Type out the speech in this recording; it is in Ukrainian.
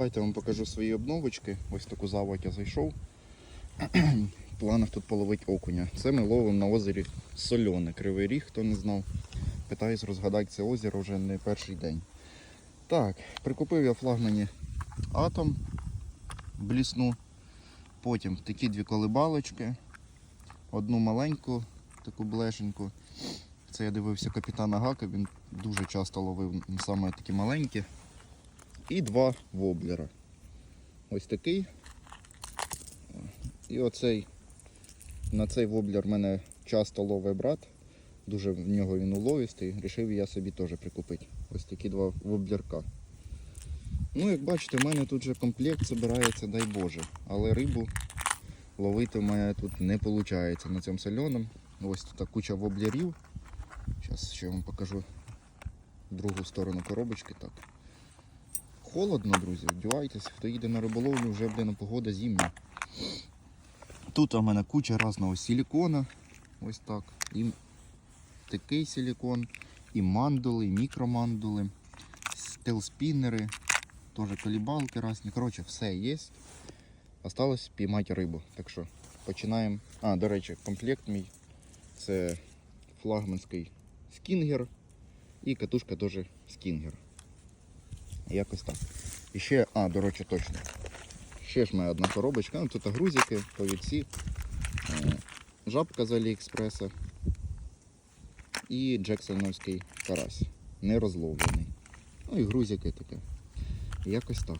Давайте я вам покажу свої обновочки. Ось таку заводь я зайшов. В планах тут половить окуня. Це ми ловимо на озері Сольоне, Кривий Ріг, хто не знав. Питаюсь розгадати це озеро вже не перший день. Так, прикупив я флагмані атом блісну. Потім такі дві колибалочки. Одну маленьку, таку блешеньку. Це я дивився капітана Гака, він дуже часто ловив саме такі маленькі. І два воблера. Ось такий. І оцей. На цей воблер мене часто ловить брат. Дуже в нього він уловистий. Рішив я собі теж прикупити. Ось такі два воблерка. Ну, як бачите, в мене тут же комплект збирається, дай Боже. Але рибу ловити в мене тут не виходить на цьому соленому. Ось тут куча воблерів. Зараз ще вам покажу другу сторону коробочки. Так. Холодно, друзі, вдівайтесь, хто їде на риболовлю, вже блін, погода зимня. Тут у мене куча різного силікона. Ось так. І такий силікон, і мандули, і мікромандули, стелспіннери, теж колібалки різні. Коротше, все є. Осталось піймати рибу. Так що починаємо. А, до речі, комплект мій це флагманський скінгер і катушка теж скінгер. Якось так. І ще, а, до речі, точно. Ще ж моя одна коробочка. Ну, тут грузики, повідці, е, жабка з Аліекспреса і Джексоновський карась. Не розловлений. Ну і грузики таке. Якось так.